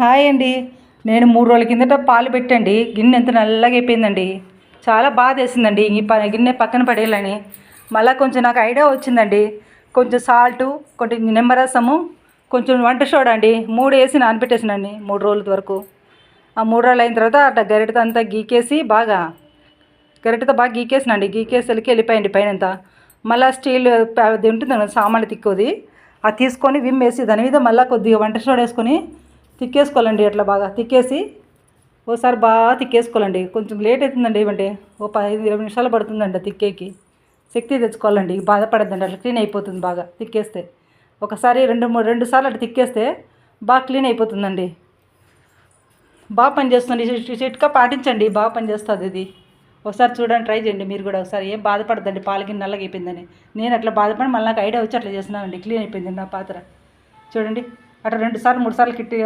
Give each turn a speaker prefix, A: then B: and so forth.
A: Hi అండి. నేను మూడు రోజుల కిందట పాలు పెట్టండి. గిన్నె ఎంత నల్లగా అయిపోయిందండి. చాలా బాధ వేసిందండి ఈ ప గిన్నె పక్కన పడేయాలని. మళ్ళీ కొంచెం నాకు ఐడియా వచ్చిందండి. కొంచెం సాల్టు కొంచెం నిమ్మరసము కొంచెం వంట సోడా అండి. మూడు వేసి నానబెట్టేసినండి మూడు రోజుల వరకు. ఆ మూడు రోజులు అయిన తర్వాత అట్లా గరిటతో అంతా గీకేసి బాగా గరిటతో బాగా గీకేసినండి గీకేసి వెళ్ళి వెళ్ళిపోయండి పైన అంతా మళ్ళీ స్టీల్ అది ఉంటుంది సామాన్లు తిక్కోది. అది తీసుకొని విమ్ వేసి దాని మీద మళ్ళీ కొద్దిగా వంట సోడా వేసుకొని తిక్కేసుకోవాలండి అట్లా బాగా తిక్కేసి. ఓసారి బాగా తిక్కేసుకోవాలండి. కొంచెం లేట్ అవుతుందండి ఏమంటే. ఓ పదిహేను ఇరవై నిమిషాలు పడుతుందండి తిక్కేకి. శక్తి తెచ్చుకోవాలండి. బాధపడద్దండి. అట్లా క్లీన్ అయిపోతుంది బాగా తిక్కేస్తే. ఒకసారి రెండు మూడు రెండు సార్లు అట్లా తిక్కేస్తే బాగా క్లీన్ అయిపోతుందండి. బాగా పనిచేస్తుంది చిట్కా పాటించండి. బాగా పనిచేస్తుంది ఇది. ఒకసారి చూడండి ట్రై చేయండి మీరు కూడా ఒకసారి. ఏం బాధపడద్దండి. పాలకిని నల్లగా అయిపోయిందని. నేను అట్లా బాధపడి మళ్ళీ నాకు ఐడియా వచ్చి అట్లా చేసినానండి క్లీన్ అయిపోయింది నా పాత్ర. చూడండి. అట్లా రెండు సార్లు మూడు సార్లు కిట్టి